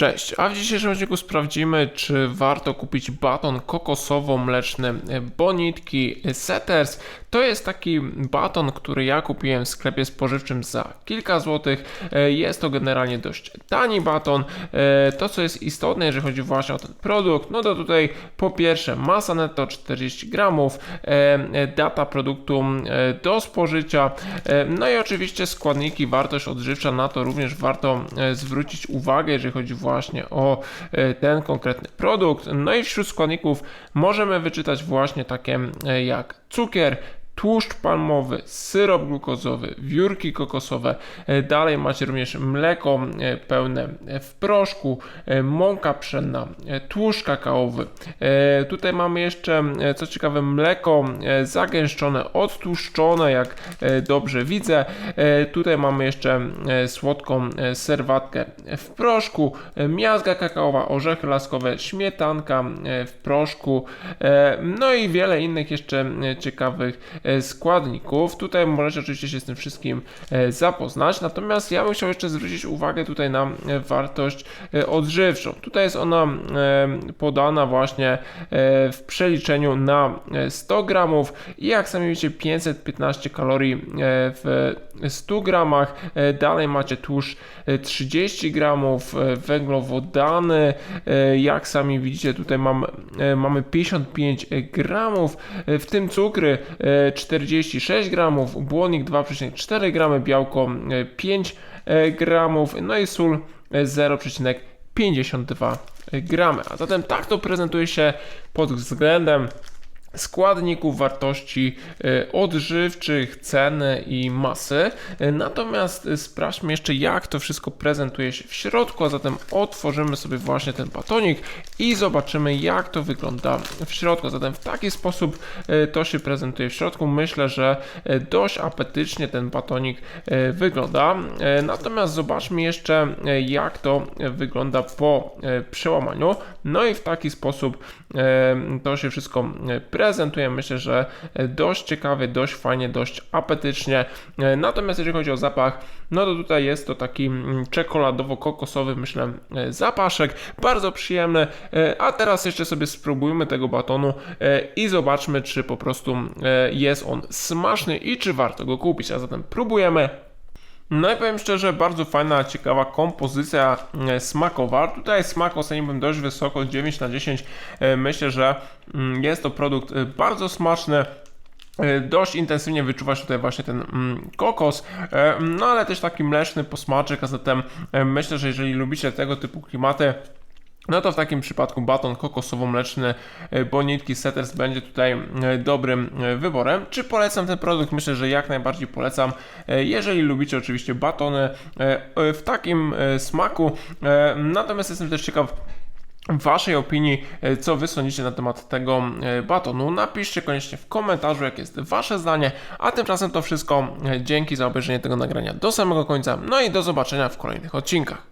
Cześć, a w dzisiejszym odcinku sprawdzimy, czy warto kupić baton kokosowo-mleczny Bonitki Setters. To jest taki baton, który ja kupiłem w sklepie spożywczym za kilka złotych. E, Jest to generalnie dość tani baton. E, To, co jest istotne, jeżeli chodzi właśnie o ten produkt, no to tutaj po pierwsze masa netto 40 gramów, e, data produktu do spożycia, no i oczywiście składniki, wartość odżywcza, na to również warto zwrócić uwagę, jeżeli chodzi właśnie o e, ten konkretny produkt. No i wśród składników możemy wyczytać właśnie takie e, jak cukier, tłuszcz palmowy, syrop glukozowy, wiórki kokosowe. E, Dalej macie również mleko e, pełne w proszku, e, mąka pszenna, e, tłuszcz kakaowy. E, Tutaj mamy jeszcze, e, co ciekawe, mleko e, zagęszczone, odtłuszczone, jak e, dobrze widzę. E, Tutaj mamy jeszcze e, słodką e, serwatkę w proszku, e, miazga kakaowa, orzechy laskowe, śmietanka e, w proszku, e, no i wiele innych jeszcze e, ciekawych e, składników. Tutaj możecie oczywiście się z tym wszystkim e, zapoznać, natomiast ja bym chciał jeszcze zwrócić uwagę tutaj na e, wartość e, odżywczą. Tutaj jest ona e, podana właśnie e, w przeliczeniu na e, 100 gramów i jak sami widzicie 515 kalorii e, w 100 gramach. E, Dalej macie tłuszcz e, 30 gramów, e, węglowodany, e, jak sami widzicie tutaj mam, e, mamy 55 gramów, e, w tym cukry e, 46 gramów, błonnik 2,4 gramy, białko e, 5 e, gramów, no i sól e, 0,52 gramy. A zatem tak to prezentuje się pod względem składników, wartości e, odżywczych, ceny i masy. E, Natomiast e, sprawdźmy jeszcze, jak to wszystko prezentuje się w środku, a zatem otworzymy sobie właśnie ten batonik i zobaczymy, jak to wygląda w środku. Zatem w taki sposób to się prezentuje w środku. Myślę, że dość apetycznie ten batonik wygląda. Natomiast zobaczmy jeszcze, jak to wygląda po przełamaniu. No i w taki sposób to się wszystko e, prezentuje. Myślę, że dość ciekawie, dość fajnie, dość apetycznie. Natomiast jeżeli chodzi o zapach, no to tutaj jest to taki mm, czekoladowo-kokosowy, myślę, e, zapaszek. Bardzo przyjemny. E, A teraz jeszcze sobie spróbujmy tego batonu e, i zobaczmy, czy po prostu jest on smaczny i czy warto go kupić. A zatem próbujemy. No i powiem szczerze, bardzo fajna, ciekawa kompozycja e, smakowa. Tutaj smak oceniłbym dość wysoko, 9 na 10. E, Myślę, że mm, jest to produkt e, bardzo smaczny. Dość intensywnie wyczuwa się tutaj właśnie ten mm, kokos, no ale też taki mleczny posmaczek, a zatem myślę, że jeżeli lubicie tego typu klimaty, no to w takim przypadku baton kokosowo-mleczny e, Bonitki Setters będzie tutaj e, dobrym e, wyborem. Czy polecam ten produkt? Myślę, że jak najbardziej polecam. Jeżeli lubicie oczywiście batony w takim smaku. Natomiast jestem też ciekaw Waszej opinii, co Wy sądzicie na temat tego batonu. Napiszcie koniecznie w komentarzu, jakie jest Wasze zdanie. A tymczasem to wszystko. Dzięki za obejrzenie tego nagrania do samego końca. No i do zobaczenia w kolejnych odcinkach.